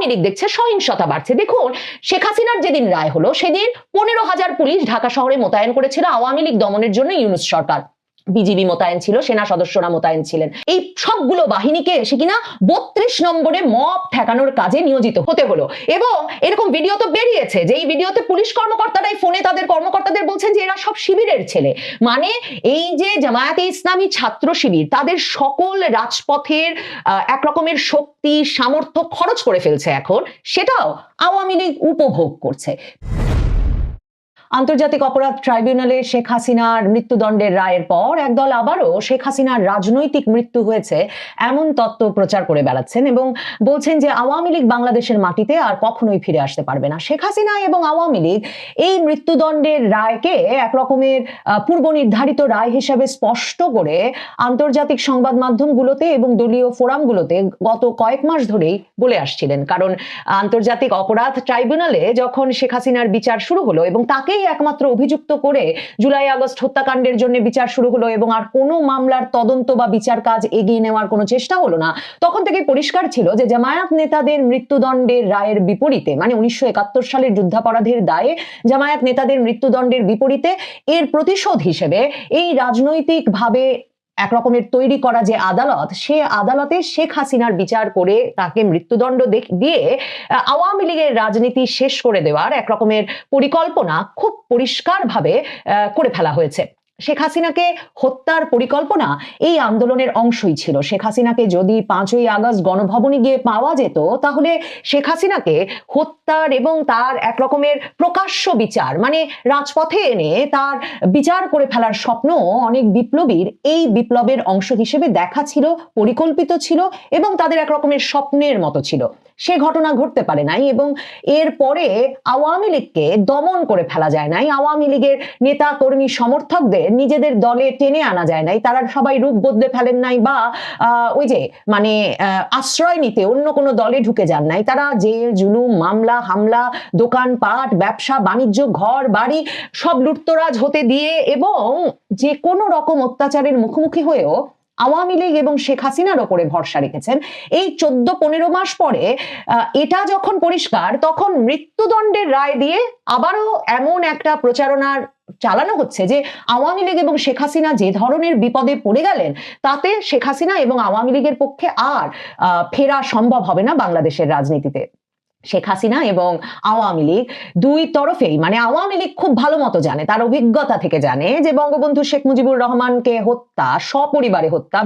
আওয়ামী দেখছে সহিংসতা বাড়ছে। দেখুন, শেখ হাসিনার যেদিন রায় হলো, সেদিন পনেরো হাজার পুলিশ ঢাকা শহরে মোতায়েন করেছিল আওয়ামী লীগ দমনের জন্য ইউনুস সরকার। বিজিবি মোতায়েন ছিল, সেনা সদস্যরা মোতায়েন ছিলেন। এই সবগুলো বাহিনীকে এসে কিনা বত্রিশ নম্বরে মপ ঠেকানোর কাজে নিয়োজিত হতে হলো। এবং এরকম ভিডিও তো বেরিয়েছে যে এই ভিডিওতে পুলিশ কর্মকর্তারাই ফোনে তাদের কর্মকর্তাদের বলছেন যে এরা সব শিবিরের ছেলে। মানে এই যে জামায়াতে ইসলামী ছাত্র শিবির, তাদের সকল রাজপথের এক রকমের শক্তি, সামর্থ্য খরচ করে ফেলছে এখন, সেটাও আওয়ামী লীগ উপভোগ করছে। আন্তর্জাতিক অপরাধ ট্রাইব্যুনালে শেখ হাসিনার মৃত্যুদণ্ডের রায়ের পর একদল আবারও শেখ হাসিনার রাজনৈতিক মৃত্যু হয়েছে, এমন তত্ত্ব প্রচার করে বেড়াচ্ছেন এবং বলছেন যে আওয়ামী লীগ বাংলাদেশের মাটিতে আর কখনোই ফিরে আসতে পারবে না। শেখ হাসিনা এবং আওয়ামী লীগ এই মৃত্যুদণ্ডের রায়কে এক রকমের পূর্ব নির্ধারিত রায় হিসাবে স্পষ্ট করে আন্তর্জাতিক সংবাদ মাধ্যমগুলোতে এবং দলীয় ফোরামগুলোতে গত কয়েক মাস ধরেই বলে আসছিলেন। কারণ আন্তর্জাতিক অপরাধ ট্রাইব্যুনালে যখন শেখ হাসিনার বিচার শুরু হলো এবং তাকেই একমাত্র অভিযুক্ত করে জুলাই আগস্ট হত্যাকাণ্ডের জন্য বিচার শুরু হলো এবং আর কোনো মামলার তদন্ত বা বিচার কাজ এগিয়ে নেওয়ার কোনো চেষ্টা হলো না। তখন থেকে পরিষ্কার ছিল যে জামায়াত নেতাদের মৃত্যুদণ্ডের রায়ের বিপরীতে মানে উনিশশো একাত্তর সালের যুদ্ধাপরাধের দায়ে জামায়াত নেতাদের মৃত্যুদণ্ডের বিপরীতে এর প্রতিশোধ হিসেবে এই রাজনৈতিকভাবে এক রকমের তৈরি করা যে আদালত, সে আদালতে শেখ হাসিনার বিচার করে তাকে মৃত্যুদণ্ড দিয়ে আওয়ামী লীগের রাজনীতি শেষ করে দেওয়ার এক রকমের পরিকল্পনা খুব পরিষ্কারভাবে করে ফেলা হয়েছে। শেখ হাসিনাকে হত্যার পরিকল্পনা এই আন্দোলনের অংশই ছিল। শেখ হাসিনাকে যদি পাঁচই আগস্ট গণভবনে গিয়ে পাওয়া যেত, তাহলে শেখ হাসিনাকে হত্যার এবং তার এক রকমের প্রকাশ্য বিচার মানে রাজপথে এনে তার বিচার করে ফেলার স্বপ্ন অনেক বিপ্লবীর এই বিপ্লবের অংশ হিসেবে দেখা ছিল, পরিকল্পিত ছিল এবং তাদের এক রকমের স্বপ্নের মতো ছিল। সে ঘটনা ঘটতে পারে নাই এবং এরপরে আওয়ামী লীগকে দমন করে ফেলা যায় নাই। আওয়ামী লীগের নেতা, কর্মী, সমর্থকদের নিজেদের দলে টেনে আনা যায় নাই, তারা সবাই রূপ বদলে ফেলেন নাই বা ওই যে মানে আশ্রয় নিতে অন্য কোনো দলে ঢুকে যান নাই। তারা জেল, জুলুম, মামলা, হামলা, দোকান পাট, ব্যবসা, বাণিজ্য, ঘর, বাড়ি সব লুটতরাজ হতে দিয়ে এবং যে কোনো রকম অত্যাচারের মুখোমুখি হয়েও আওয়ামী লীগ এবং শেখ হাসিনার ওপরে ভরসা রেখেছেন। এই চোদ্দ পনেরো মাস পরে এটা যখন পরিষ্কার, তখন মৃত্যুদণ্ডের রায় দিয়ে আবারও এমন একটা প্রচারণার চালানো হচ্ছে যে আওয়ামী লীগ এবং শেখ হাসিনা যে ধরনের বিপদে পড়ে গেলেন, তাতে শেখ হাসিনা এবং আওয়ামী লীগের পক্ষে আর ফেরা সম্ভব হবে না বাংলাদেশের রাজনীতিতে। শেখ হাসিনা এবং আওয়ামী লীগ দুই তরফেই মানে আওয়ামী লীগ খুব ভালো মতো জানে, তার অভিজ্ঞতা থেকে জানে যে বঙ্গবন্ধু শেখ মুজিবুর রহমানকে হত্যা, সপরিবারে হত্যা